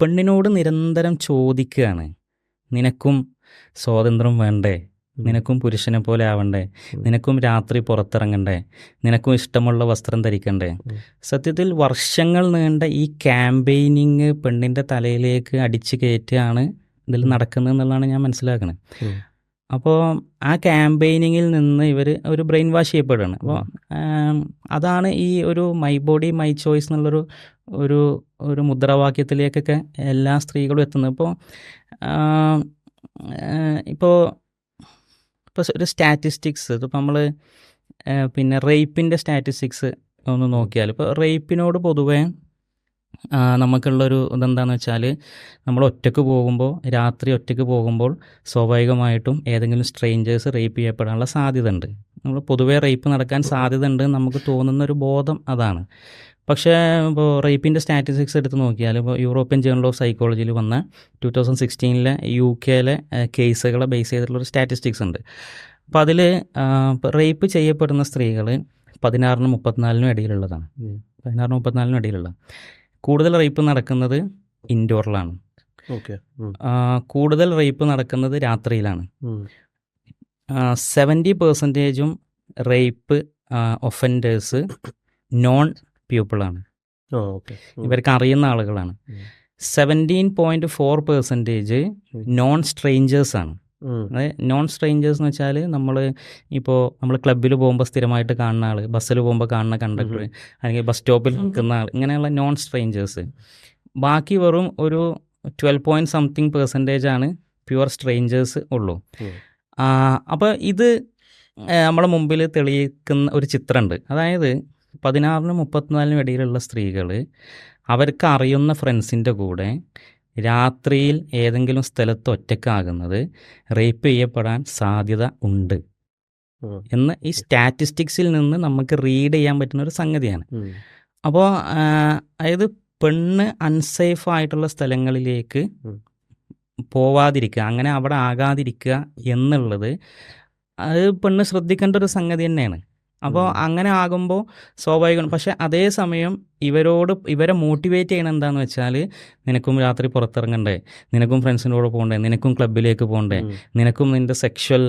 പെണ്ണിനോട് നിരന്തരം ചോദിക്കുകയാണ്. നിനക്കും സ്വാതന്ത്ര്യം വേണ്ടേ? നിനക്കും പുരുഷനെ പോലെ ആവണ്ടേ? നിനക്കും രാത്രി പുറത്തിറങ്ങണ്ടേ? നിനക്കും ഇഷ്ടമുള്ള വസ്ത്രം ധരിക്കണ്ടേ? സത്യത്തിൽ വർഷങ്ങൾ നീണ്ട ഈ ക്യാമ്പയിനിങ് പെണ്ണിന്റെ തലയിലേക്ക് അടിച്ചു കയറ്റുകയാണ് ഇതിൽ നടക്കുന്നത് എന്നുള്ളതാണ് ഞാൻ മനസ്സിലാക്കുന്നത്. അപ്പോൾ ആ ക്യാമ്പയിനിങ്ങിൽ നിന്ന് ഇവർ ഒരു ബ്രെയിൻ വാഷ് ചെയ്യപ്പെടുകയാണ് അപ്പോൾ അതാണ് ഈ ഒരു മൈ ബോഡി മൈ ചോയ്സ് എന്നുള്ളൊരു ഒരു ഒരു മുദ്രാവാക്യത്തിലേക്കൊക്കെ എല്ലാ സ്ത്രീകളും എത്തുന്നത്. ഇപ്പോൾ ഇപ്പോൾ ഇപ്പോൾ ഒരു സ്റ്റാറ്റിസ്റ്റിക്സ്. ഇപ്പോൾ നമ്മൾ പിന്നെ റേപ്പിന്റെ സ്റ്റാറ്റിസ്റ്റിക്സ് ഒന്ന് നോക്കിയാൽ ഇപ്പോൾ റേപ്പിനോട് പൊതുവേ നമുക്കുള്ളൊരു ഇതെന്താണെന്ന് വെച്ചാൽ നമ്മൾ ഒറ്റയ്ക്ക് പോകുമ്പോൾ രാത്രി ഒറ്റയ്ക്ക് പോകുമ്പോൾ സ്വാഭാവികമായിട്ടും ഏതെങ്കിലും സ്ട്രേഞ്ചേഴ്സ് റേപ്പ് ചെയ്യപ്പെടാനുള്ള സാധ്യത ഉണ്ട് നമ്മൾ പൊതുവേ റേപ്പ് നടക്കാൻ സാധ്യത ഉണ്ട് നമുക്ക് തോന്നുന്ന ഒരു ബോധം അതാണ്. പക്ഷേ ഇപ്പോൾ റേപ്പിന്റെ സ്റ്റാറ്റിസ്റ്റിക്സ് എടുത്ത് നോക്കിയാൽ ഇപ്പോൾ യൂറോപ്യൻ ജേണൽ ഓഫ് സൈക്കോളജിയിൽ വന്ന ടു തൗസൻഡ് സിക്സ്റ്റീനിലെ യു കെയിലെ കേസുകളെ ബേസ് ചെയ്തിട്ടുള്ള ഒരു സ്റ്റാറ്റിസ്റ്റിക്സ് ഉണ്ട്. അപ്പോൾ അതിൽ റേപ്പ് ചെയ്യപ്പെടുന്ന സ്ത്രീകൾ പതിനാറിനും മുപ്പത്തിനാലിനും ഇടയിലുള്ളതാണ്. പതിനാറിനും മുപ്പത്തിനാലിനും ഇടയിലുള്ള. കൂടുതൽ റേപ്പ് നടക്കുന്നത് ഇൻഡോറിലാണ്. ഓക്കെ. കൂടുതൽ റേപ്പ് നടക്കുന്നത് രാത്രിയിലാണ്. സെവന്റി പെർസെന്റേജും റേപ്പ് ഒഫൻഡേഴ്സ് നോൺ പീപ്പിളാണ് ഇവർക്ക് അറിയുന്ന ആളുകളാണ്. Seventeen point four percentage. Non സ്ട്രേഞ്ചേഴ്സാണ് ആണ്. അതായത് നോൺ സ്ട്രേഞ്ചേഴ്സ് എന്ന് വെച്ചാൽ നമ്മൾ ഇപ്പോൾ നമ്മൾ ക്ലബ്ബിൽ പോകുമ്പോൾ സ്ഥിരമായിട്ട് കാണുന്ന ആൾ ബസ്സിൽ പോകുമ്പോൾ കാണുന്ന കണ്ടക്ടർ അല്ലെങ്കിൽ ബസ് സ്റ്റോപ്പിൽ നിൽക്കുന്ന ആൾ ഇങ്ങനെയുള്ള നോൺ സ്ട്രേഞ്ചേഴ്സ് ബാക്കി വെറും ഒരു ട്വൽവ് പോയിന്റ് സംതിങ് പെർസെന്റേജ് ആണ് പ്യുവർ സ്ട്രേഞ്ചേഴ്സ് ഉള്ളൂ. അപ്പോൾ ഇത് നമ്മളെ നമ്മുടെ മുമ്പിൽ തെളിയിക്കുന്ന ഒരു ചിത്രമുണ്ട് അതായത് പതിനാറിനും മുപ്പത്തിനാലിനും ഇടയിലുള്ള സ്ത്രീകൾ അവർക്ക് അറിയുന്ന ഫ്രണ്ട്സിന്റെ കൂടെ രാത്രിയിൽ ഏതെങ്കിലും സ്ഥലത്ത് ഒറ്റക്കാകുന്നത് റേപ്പ് ചെയ്യപ്പെടാൻ സാധ്യത ഉണ്ട്. എന്ന് ഈ സ്റ്റാറ്റിസ്റ്റിക്സിൽ നിന്ന് നമുക്ക് റീഡ് ചെയ്യാൻ പറ്റുന്ന ഒരു സംഗതിയാണ്. അപ്പോൾ അതായത് പെണ്ണ് അൺസേഫ് ആയിട്ടുള്ള സ്ഥലങ്ങളിലേക്ക് പോവാതിരിക്കുക അങ്ങനെ അവിടെ ആകാതിരിക്കുക എന്നുള്ളത് അത് പെണ്ണ് ശ്രദ്ധിക്കേണ്ട ഒരു സംഗതി തന്നെയാണ്. അപ്പോൾ അങ്ങനെ ആകുമ്പോൾ സ്വാഭാവികം. പക്ഷെ അതേസമയം ഇവരോട് ഇവരെ മോട്ടിവേറ്റ് ചെയ്യണം എന്താണെന്ന് വെച്ചാൽ നിനക്കും രാത്രി പുറത്തിറങ്ങണ്ടേ നിനക്കും ഫ്രണ്ട്സിന്റെ കൂടെ പോകണ്ടേ നിനക്കും ക്ലബിലേക്ക് പോകണ്ടേ നിനക്കും നിന്റെ സെക്ഷൽ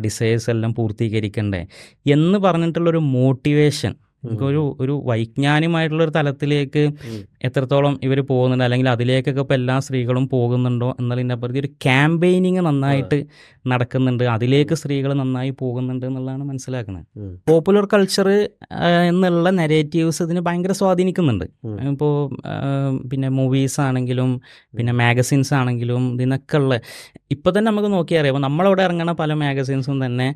ഡിസയേഴ്സ് എല്ലാം പൂർത്തീകരിക്കണ്ടേ എന്ന് പറഞ്ഞിട്ടുള്ളൊരു മോട്ടിവേഷൻ ഒരു ഒരു വൈജ്ഞാനികമായിട്ടുള്ള ഒരു തലത്തിലേക്ക് എത്രത്തോളം ഇവർ പോകുന്നുണ്ട് അല്ലെങ്കിൽ അതിലേക്കൊക്കെ ഇപ്പോൾ എല്ലാ സ്ത്രീകളും പോകുന്നുണ്ടോ എന്നുള്ളതിന്റെ അപ്പുറത്ത് ഒരു ക്യാമ്പയിനിങ് നന്നായിട്ട് നടക്കുന്നുണ്ട് അതിലേക്ക് സ്ത്രീകൾ നന്നായി പോകുന്നുണ്ട് എന്നുള്ളതാണ് മനസ്സിലാക്കുന്നത്. പോപ്പുലർ കൾച്ചർ എന്നുള്ള നെരേറ്റീവ്സ് ഇതിന് ഭയങ്കര സ്വാധീനിക്കുന്നുണ്ട്. ഇപ്പോൾ പിന്നെ മൂവീസ് ആണെങ്കിലും പിന്നെ മാഗസിൻസ് ആണെങ്കിലും ഇതിനൊക്കെ ഉള്ള ഇപ്പോൾ തന്നെ നമുക്ക് നോക്കിയാൽ അറിയാം. അപ്പോൾ നമ്മളവിടെ ഇറങ്ങുന്ന പല മാഗസീൻസും തന്നെ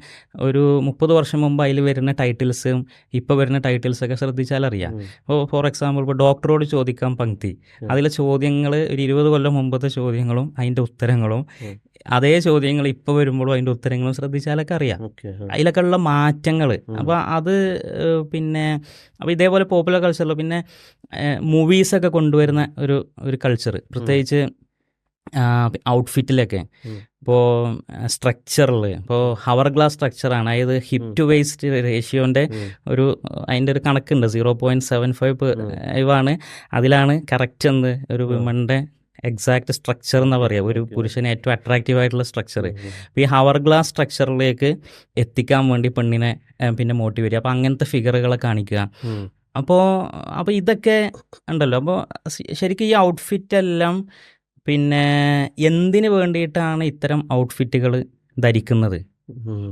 ഒരു മുപ്പത് വർഷം മുമ്പ് അതിൽ വരുന്ന ടൈറ്റിൽസും ഇപ്പോൾ വരുന്ന ടൈറ്റിൽസൊക്കെ ശ്രദ്ധിച്ചാൽ അറിയാം. ഇപ്പോൾ ഫോർ എക്സാമ്പിൾ ഇപ്പോൾ ഡോക്ടറോട് ചോദിക്കാൻ പങ്ക്തി. അതിലെ ചോദ്യങ്ങൾ ഒരു ഇരുപത് കൊല്ലം മുമ്പത്തെ ചോദ്യങ്ങളും അതിന്റെ ഉത്തരങ്ങളും അതേ ചോദ്യങ്ങൾ ഇപ്പോൾ വരുമ്പോഴും അതിന്റെ ഉത്തരങ്ങളും ശ്രദ്ധിച്ചാലൊക്കെ അറിയാം. അതിലൊക്കെ ഉള്ള മാറ്റങ്ങൾ അപ്പോൾ അത് പിന്നെ അപ്പോൾ ഇതേപോലെ പോപ്പുലർ കൾച്ചറിൽ പിന്നെ മൂവീസൊക്കെ കൊണ്ടുവരുന്ന ഒരു ഒരു കൾച്ചർ പ്രത്യേകിച്ച് ഔട്ട്ഫിറ്റിലൊക്കെ. ഇപ്പോൾ സ്ട്രക്ചറിൽ ഇപ്പോൾ ഹവർ ഗ്ലാസ് സ്ട്രക്ചറാണ് അതായത് ഹിപ് ടു വേസ്റ്റ് റേഷ്യോന്റെ ഒരു അതിന്റെ ഒരു കണക്കുണ്ട്. സീറോ പോയിന്റ് സെവൻ ഫൈവ് ആണ്. അതിലാണ് കറക്റ്റ് എന്ന് ഒരു വിമണിന്റെ എക്സാക്റ്റ് എക്സാക്ട് സ്ട്രക്ചർ എന്ന് പറയുക ഒരു. പുരുഷന് ഏറ്റവും അട്രാക്റ്റീവ് ആയിട്ടുള്ള സ്ട്രക്ചർ അപ്പോൾ ഈ ഹവർ ഗ്ലാസ് സ്ട്രക്ചറിലേക്ക് എത്തിക്കാൻ വേണ്ടി പെണ്ണിനെ പിന്നെ മോട്ടിവേറ്റ് ചെയ്യുക. അപ്പോൾ അങ്ങനത്തെ ഫിഗറുകളെ കാണിക്കുക. അപ്പോൾ അപ്പോൾ ഇതൊക്കെ ഉണ്ടല്ലോ. അപ്പോൾ ശരിക്കും ഈ ഔട്ട്ഫിറ്റ് എല്ലാം പിന്നെ എന്തിനു വേണ്ടിയിട്ടാണ് ഇത്തരം ഔട്ട്ഫിറ്റുകൾ ധരിക്കുന്നത്.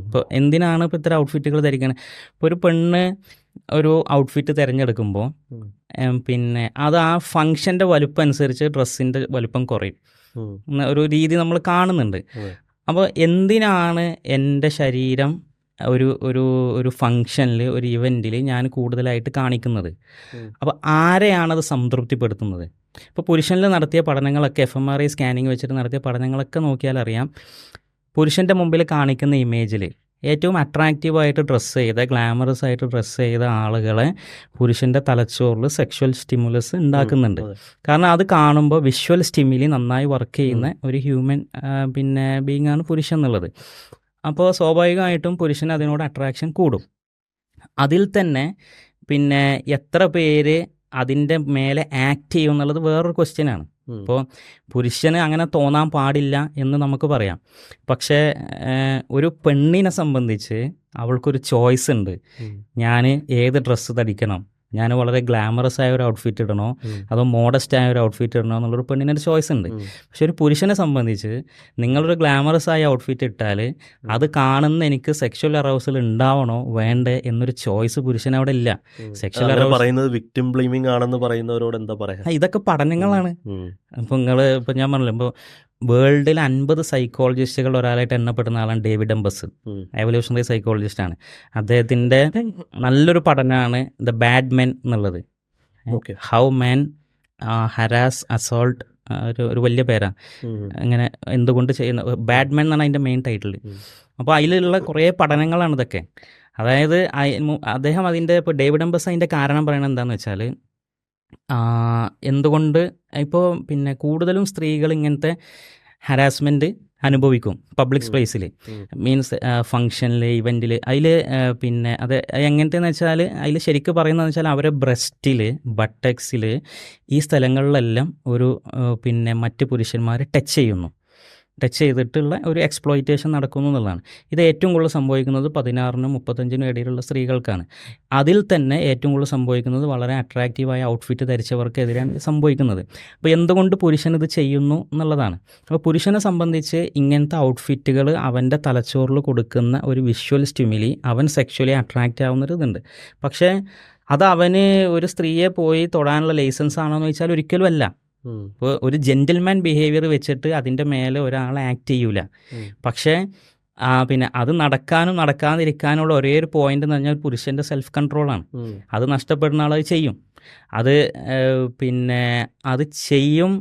ഇപ്പോൾ എന്തിനാണ് ഇപ്പോൾ ഇത്തരം ഔട്ട്ഫിറ്റുകൾ ധരിക്കുന്നത് ഇപ്പോൾ ഒരു പെണ്ണ് ഒരു ഔട്ട്ഫിറ്റ് തിരഞ്ഞെടുക്കുമ്പോൾ പിന്നെ അത് ആ ഫങ്ഷന്റെ വലുപ്പം അനുസരിച്ച് ഡ്രസ്സിന്റെ വലുപ്പം കുറയും. ഒരു രീതി നമ്മൾ കാണുന്നുണ്ട്. അപ്പോൾ എന്തിനാണ് എന്റെ ശരീരം ഒരു ഒരു ഒരു ഫങ്ഷനിൽ ഒരു ഇവന്റിൽ ഞാൻ കൂടുതലായിട്ട് കാണിക്കുന്നത്. അപ്പോൾ ആരെയാണത് സംതൃപ്തിപ്പെടുത്തുന്നത്? ഇപ്പോൾ പുരുഷനിൽ നടത്തിയ പഠനങ്ങളൊക്കെ F M R I scanning വെച്ചിട്ട് നടത്തിയ പഠനങ്ങളൊക്കെ നോക്കിയാൽ അറിയാം പുരുഷന്റെ മുമ്പിൽ കാണിക്കുന്ന ഇമേജിൽ ഏറ്റവും അട്രാക്റ്റീവായിട്ട് ഡ്രസ്സ് ചെയ്ത ഗ്ലാമറസ് ആയിട്ട് ഡ്രസ്സ് ചെയ്ത ആളുകളെ പുരുഷന്റെ തലച്ചോറിൽ സെക്ഷൽ സ്റ്റിമുലസ് ഉണ്ടാക്കുന്നുണ്ട്. കാരണം അത് കാണുമ്പോൾ വിഷ്വൽ സ്റ്റിമിലി നന്നായി വർക്ക് ചെയ്യുന്ന ഒരു ഹ്യൂമൻ പിന്നെ ബീങ് ആണ് പുരുഷൻ എന്നുള്ളത്. അപ്പോൾ സ്വാഭാവികമായിട്ടും പുരുഷന് അതിനോട് അട്രാക്ഷൻ കൂടും. അതിൽ തന്നെ പിന്നെ എത്ര പേര് അതിന്റെ മേലെ ആക്ട് ചെയ്യും എന്നുള്ളത് വേറൊരു ക്വസ്റ്റ്യനാണ് അപ്പോൾ ഇപ്പോൾ പുരുഷന് അങ്ങനെ തോന്നാൻ പാടില്ല എന്ന് നമുക്ക് പറയാം. പക്ഷേ ഒരു പെണ്ണിനെ സംബന്ധിച്ച് അവൾക്കൊരു ചോയ്സ് ഉണ്ട്. ഞാൻ ഏത് ഡ്രസ്സ് ധരിക്കണം? ഞാൻ വളരെ ഗ്ലാമറസ് ആയ ഒരു ഔട്ട്ഫിറ്റ് ഇടണോ? അതോ മോഡസ്റ്റ് ആയ ഒരു ഔട്ട്ഫിറ്റ് ഇടണോ എന്നുള്ളൊരു പെണ്ണിനൊരു ചോയ്സ് ഉണ്ട്. പക്ഷെ ഒരു പുരുഷനെ സംബന്ധിച്ച് നിങ്ങളൊരു ഗ്ലാമറസ് ആയ ഔട്ട്ഫിറ്റ് ഇട്ടാൽ അത് കാണുന്ന എനിക്ക് സെക്ഷൽ അറൗസൽ ഉണ്ടാവണോ വേണ്ടേ എന്നൊരു ചോയ്സ് പുരുഷൻ അവിടെ ഇല്ല. സെക്ഷൽ പറയുന്നത് വിക്ടിം ബ്ലെയിമിംഗ് ആണെന്ന് പറയുന്നവരോട് എന്താ പറയാ? ഇതൊക്കെ പഠനങ്ങളാണ്. അപ്പോൾ നിങ്ങൾ ഇപ്പോൾ ഞാൻ പറഞ്ഞല്ലോ ഇപ്പോൾ വേൾഡിൽ അൻപത് സൈക്കോളജിസ്റ്റുകൾ ഒരാളായിട്ട് എണ്ണപ്പെടുന്ന ആളാണ് ഡേവിഡ് എംബസ്. എവല്യൂഷണറി സൈക്കോളജിസ്റ്റ് ആണ്. അദ്ദേഹത്തിന്റെ നല്ലൊരു പഠനമാണ് ദ ബാഡ് മെൻ എന്നുള്ളത് ഹൗ മെൻ ഹരാസ് അസോൾട്ട് ഒരു ഒരു വലിയ പേരാണ്. അങ്ങനെ എന്തുകൊണ്ട് ചെയ്യുന്ന ബാഡ് മെൻ എന്നാണ് അതിന്റെ മെയിൻ ടൈറ്റിൽ. അപ്പോൾ അതിലുള്ള കുറേ പഠനങ്ങളാണ് ഇതൊക്കെ. അതായത് അദ്ദേഹം അതിന്റെ ഇപ്പോൾ ഡേവിഡ് എംബസ് അതിന്റെ കാരണം പറയുന്നത് എന്താണെന്ന് വെച്ചാൽ എന്തുകൊണ്ട്? ഇപ്പോൾ പിന്നെ കൂടുതലും സ്ത്രീകൾ ഇങ്ങനത്തെ ഹരാസ്മെന്റ് അനുഭവിക്കും പബ്ലിക് പ്ലേസിൽ സ്പേസിൽ മീൻസ് ഫങ്ഷനിൽ ഇവന്റിൽ അതിൽ പിന്നെ അത് എങ്ങനത്തെന്ന് വെച്ചാൽ അതിൽ ശരിക്കും പറയുന്നതെന്ന് വെച്ചാൽ അവരെ ബ്രസ്റ്റിൽ ബട്ടക്സിൽ ഈ സ്ഥലങ്ങളിലെല്ലാം ഒരു പിന്നെ മറ്റ് പുരുഷന്മാർ ടച്ച് ചെയ്യുന്നു. ടച്ച് ചെയ്തിട്ടുള്ള ഒരു എക്സ്പ്ലോയിറ്റേഷൻ നടക്കുന്നു എന്നുള്ളതാണ്. ഇത് ഏറ്റവും കൂടുതൽ സംഭവിക്കുന്നത് പതിനാറിനും മുപ്പത്തഞ്ചിനും ഇടയിലുള്ള സ്ത്രീകൾക്കാണ്. അതിൽ തന്നെ ഏറ്റവും കൂടുതൽ സംഭവിക്കുന്നത് വളരെ അട്രാക്റ്റീവായ ഔട്ട്ഫിറ്റ് ധരിച്ചവർക്കെതിരെയാണ് സംഭവിക്കുന്നത്. അപ്പോൾ എന്തുകൊണ്ട് പുരുഷൻ ഇത് ചെയ്യുന്നു എന്നുള്ളതാണ്. അപ്പോൾ പുരുഷനെ സംബന്ധിച്ച് ഇങ്ങനത്തെ ഔട്ട്ഫിറ്റുകൾ അവന്റെ തലച്ചോറിൽ കൊടുക്കുന്ന ഒരു വിഷ്വൽ സ്റ്റിമുലി അവൻ സെക്ഷലി അട്രാക്റ്റ് ആവുന്നൊരു ഇതുണ്ട്. പക്ഷേ അത് അവന് ഒരു സ്ത്രീയെ പോയി തൊടാനുള്ള ലൈസൻസ് ആണോ എന്ന് ചോദിച്ചാൽ ഒരിക്കലും അല്ല. ഇപ്പോൾ ഒരു ജെന്റിൽമാൻ ബിഹേവിയർ വെച്ചിട്ട് അതിന്റെ മേലെ ഒരാൾ ആക്ട് ചെയ്യൂല. പക്ഷേ ആ, പിന്നെ അത് നടക്കാനും നടക്കാതിരിക്കാനുള്ള ഒരേ ഒരു പോയിന്റ് എന്ന് പറഞ്ഞാൽ പുരുഷന്റെ സെൽഫ് കൺട്രോളാണ്. അത് നഷ്ടപ്പെടുന്ന ആളത് ചെയ്യും അത് പിന്നെ അത് ചെയ്യും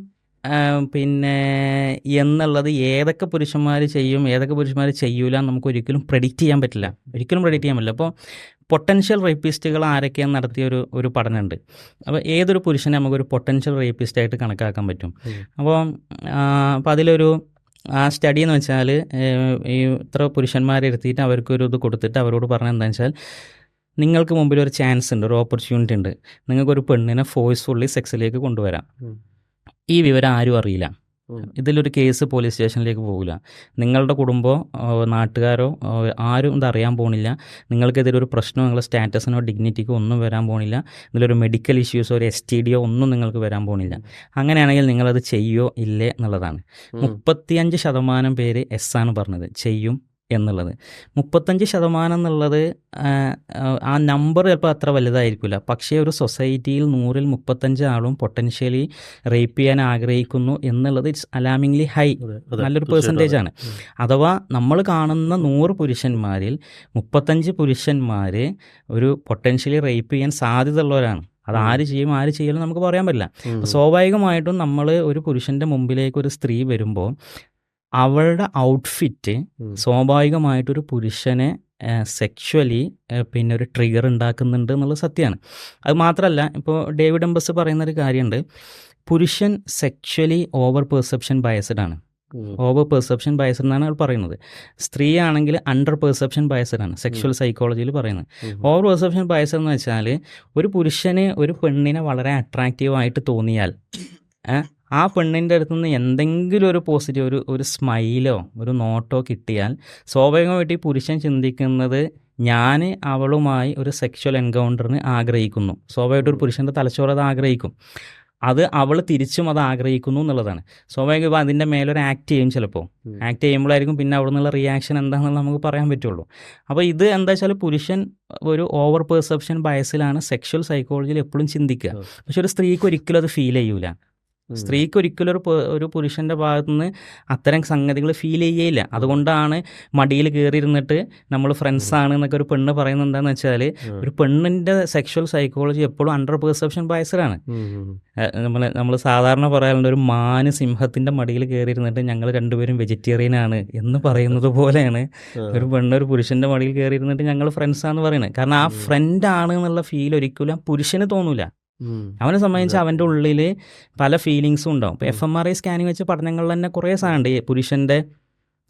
പിന്നെ എന്നുള്ളത് ഏതൊക്കെ പുരുഷന്മാർ ചെയ്യും ഏതൊക്കെ പുരുഷന്മാർ ചെയ്യൂല നമുക്ക് ഒരിക്കലും പ്രഡിക്റ്റ് ചെയ്യാൻ പറ്റില്ല. ഒരിക്കലും പ്രഡിക്റ്റ് ചെയ്യാൻ പറ്റില്ല. അപ്പോൾ പൊട്ടൻഷ്യൽ റേപ്പിസ്റ്റുകൾ ആരൊക്കെയാണ് നടത്തിയ ഒരു ഒരു പഠനമുണ്ട്. അപ്പോൾ ഏതൊരു പുരുഷനെ നമുക്കൊരു പൊട്ടൻഷ്യൽ റേപ്പിസ്റ്റായിട്ട് കണക്കാക്കാൻ പറ്റും. അപ്പോൾ അപ്പോൾ അതിലൊരു ആ സ്റ്റഡി എന്ന് വെച്ചാൽ ഈ ഇത്ര പുരുഷന്മാരെ ഇരുത്തിയിട്ട് അവർക്കൊരു ഇത് കൊടുത്തിട്ട് അവരോട് പറഞ്ഞത് എന്താണെന്ന് വെച്ചാൽ നിങ്ങൾക്ക് മുമ്പിൽ ഒരു ചാൻസ് ഉണ്ട് ഒരു ഓപ്പർച്യൂണിറ്റി ഉണ്ട്. നിങ്ങൾക്കൊരു പെണ്ണിനെ ഫോഴ്സ്ഫുള്ളി സെക്സിലേക്ക് കൊണ്ടുവരാം. ഈ വിവരം ആരും അറിയില്ല. ഇതിലൊരു കേസ് പോലീസ് സ്റ്റേഷനിലേക്ക് പോകില്ല നിങ്ങളുടെ കുടുംബമോ നാട്ടുകാരോ ആരും ഇതറിയാൻ പോണില്ല. നിങ്ങൾക്കെതിരെ ഒരു പ്രശ്നമോ നിങ്ങളുടെ സ്റ്റാറ്റസിനോ ഡിഗ്നിറ്റിക്കോ ഒന്നും വരാൻ പോണില്ല. ഇതിലൊരു മെഡിക്കൽ ഇഷ്യൂസോ ഒരു എസ് ടി ഡിയോ ഒന്നും നിങ്ങൾക്ക് വരാൻ പോണില്ല. അങ്ങനെയാണെങ്കിൽ നിങ്ങളത് ചെയ്യോ ഇല്ലേ എന്നുള്ളതാണ്. മുപ്പത്തിയഞ്ച് ശതമാനം പേര് എസ് ആണ് പറഞ്ഞത്. ചെയ്യും. എന്നുള്ളത്. മുപ്പത്തഞ്ച് ശതമാനം എന്നുള്ളത് ആ, നമ്പർ ചിലപ്പോൾ അത്ര വലുതായിരിക്കില്ല. പക്ഷേ ഒരു സൊസൈറ്റിയിൽ നൂറിൽ മുപ്പത്തഞ്ച് ആളും പൊട്ടൻഷ്യലി റേപ്പ് ചെയ്യാൻ ആഗ്രഹിക്കുന്നു എന്നുള്ളത് ഇറ്റ്സ് അലാമിംഗ്ലി ഹൈ. നല്ലൊരു പെർസെന്റേജ് ആണ് അഥവാ നമ്മൾ കാണുന്ന നൂറ് പുരുഷന്മാരിൽ മുപ്പത്തഞ്ച് പുരുഷന്മാർ ഒരു പൊട്ടൻഷ്യലി റേപ്പ് ചെയ്യാൻ സാധ്യതയുള്ളവരാണ്. അത്. ആര് ചെയ്യും ആര് ചെയ്യലും നമുക്ക് പറയാൻ പറ്റില്ല. സ്വാഭാവികമായിട്ടും നമ്മൾ ഒരു പുരുഷന്റെ മുമ്പിലേക്ക് ഒരു സ്ത്രീ വരുമ്പോൾ അവളുടെ ഔട്ട്ഫിറ്റ്. സ്വാഭാവികമായിട്ടൊരു പുരുഷനെ സെക്ഷലി പിന്നെ ഒരു ട്രിഗർ ഉണ്ടാക്കുന്നുണ്ട് എന്നുള്ളത് സത്യമാണ്. അത് മാത്രമല്ല ഇപ്പോൾ ഡേവിഡ് എംബസ് പറയുന്ന ഒരു കാര്യമുണ്ട്. പുരുഷൻ സെക്ഷലി ഓവർ പെർസെപ്ഷൻ ബയസ്ഡ് ആണ്. ഓവർ പെർസെപ്ഷൻ ബയസ്ഡ് എന്നാണ് അയാൾ പറയുന്നത്. സ്ത്രീ ആണെങ്കിൽ അണ്ടർ പെർസെപ്ഷൻ ബയസ്ഡ് ആണ് സെക്ഷൽ സൈക്കോളജിയിൽ പറയുന്നത്. ഓവർ പെർസെപ്ഷൻ ബയസ്ഡ് എന്ന് വെച്ചാൽ ഒരു പുരുഷന് ഒരു പെണ്ണിനെ വളരെ അട്രാക്റ്റീവായിട്ട് തോന്നിയാൽ ആ പെണ്ണിന്റെ അടുത്ത് നിന്ന് എന്തെങ്കിലും ഒരു പോസിറ്റീവ് ഒരു ഒരു സ്മൈലോ ഒരു നോട്ടോ കിട്ടിയാൽ സ്വാഭാവികമായിട്ട് ഈ പുരുഷൻ ചിന്തിക്കുന്നത് ഞാൻ അവളുമായി ഒരു സെക്ഷൽ എൻകൗണ്ടറിന് ആഗ്രഹിക്കുന്നു. സ്വാഭാവികമായിട്ട് ഒരു പുരുഷന്റെ തലച്ചോറ് അത് ആഗ്രഹിക്കും. അത് അവൾ തിരിച്ചും അത് ആഗ്രഹിക്കുന്നു എന്നുള്ളതാണ്. സ്വാഭാവികം ഇപ്പോൾ അതിന്റെ മേലൊരു ആക്ട് ചെയ്യും ചിലപ്പോൾ. ആക്ട് ചെയ്യുമ്പോഴായിരിക്കും പിന്നെ അവിടെ നിന്നുള്ള റിയാക്ഷൻ എന്താണെന്നുള്ളത് നമുക്ക് പറയാൻ പറ്റുള്ളൂ. അപ്പോൾ ഇത് എന്താ വെച്ചാൽ പുരുഷൻ ഒരു ഓവർ പെർസെപ്ഷൻ ബയസിലാണ് സെക്ഷൽ സൈക്കോളജിയിൽ എപ്പോഴും ചിന്തിക്കുക. പക്ഷെ ഒരു സ്ത്രീക്ക് ഒരിക്കലും അത് ഫീൽ ചെയ്യൂല. സ്ത്രീക്ക് ഒരിക്കലും ഒരു ഒരു പുരുഷന്റെ ഭാഗത്തു നിന്ന് അത്തരം സംഗതികൾ ഫീൽ ചെയ്യേയില്ല. അതുകൊണ്ടാണ് മടിയിൽ കയറിയിരുന്നിട്ട് നമ്മൾ ഫ്രണ്ട്സ് ആണ് എന്നൊക്കെ ഒരു പെണ്ണ് പറയുന്നത് എന്താണെന്ന് വെച്ചാൽ ഒരു പെണ്ണിന്റെ സെക്ഷൽ സൈക്കോളജി എപ്പോഴും അണ്ടർ പെർസെപ്ഷൻ. ഉം. നമ്മൾ നമ്മൾ സാധാരണ പറയാറുണ്ട് ഒരു മാന് സിംഹത്തിന്റെ മടിയിൽ കയറിയിരുന്നിട്ട് ഞങ്ങൾ രണ്ടുപേരും വെജിറ്റേറിയൻ ആണ് എന്ന് പറയുന്നത് പോലെയാണ് ഒരു പെണ്ണ് ഒരു പുരുഷന്റെ മടിയിൽ കയറിയിരുന്നിട്ട് ഞങ്ങൾ ഫ്രണ്ട്സ് ഫ്രണ്ട്സാന്ന് പറയുന്നത്. കാരണം ആ ഫ്രണ്ട് ആണ് എന്നുള്ള ഫീൽ ഒരിക്കലും പുരുഷന് തോന്നൂല. അവനെ സംബന്ധിച്ച്. അവന്റെ ഉള്ളിൽ പല ഫീലിങ്സും ഉണ്ടാവും. ഇപ്പോൾ F M R I scanning വെച്ച് പഠനങ്ങളിൽ തന്നെ കുറേ സാധനമുണ്ട്. പുരുഷന്റെ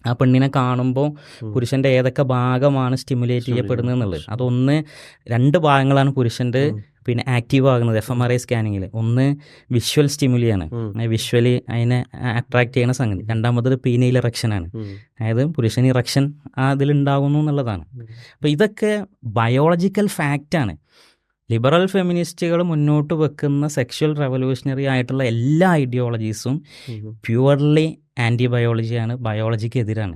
ആ പെണ്ണിനെ കാണുമ്പോൾ. പുരുഷന്റെ ഏതൊക്കെ ഭാഗമാണ് സ്റ്റിമുലേറ്റ് ചെയ്യപ്പെടുന്നത് എന്നുള്ളത്. അതൊന്ന് രണ്ട് ഭാഗങ്ങളാണ് പുരുഷന്റെ പിന്നെ ആക്റ്റീവ് ആകുന്നത് എഫ് എം ആർ ഐ സ്കാനിങ്ങിൽ ഒന്ന് വിഷ്വൽ സ്റ്റിമുലിയാണ്. വിഷ്വലി അതിനെ അട്രാക്ട് ചെയ്യുന്ന സംഗതി. രണ്ടാമത്തത് പീനയിൽ ഇറക്ഷനാണ്. അതായത് പുരുഷന് ഇറക്ഷൻ അതിലുണ്ടാകുന്നു എന്നുള്ളതാണ്. അപ്പോൾ ഇതൊക്കെ ബയോളജിക്കൽ ഫാക്റ്റാണ് ലിബറൽ ഫെമിനിസ്റ്റുകൾ മുന്നോട്ട് വെക്കുന്ന സെക്ഷൽ റെവല്യൂഷണറി ആയിട്ടുള്ള എല്ലാ ഐഡിയോളജീസും. പ്യുവർലി ആന്റി ബയോളജിയാണ് ബയോളജിക്ക് എതിരാണ്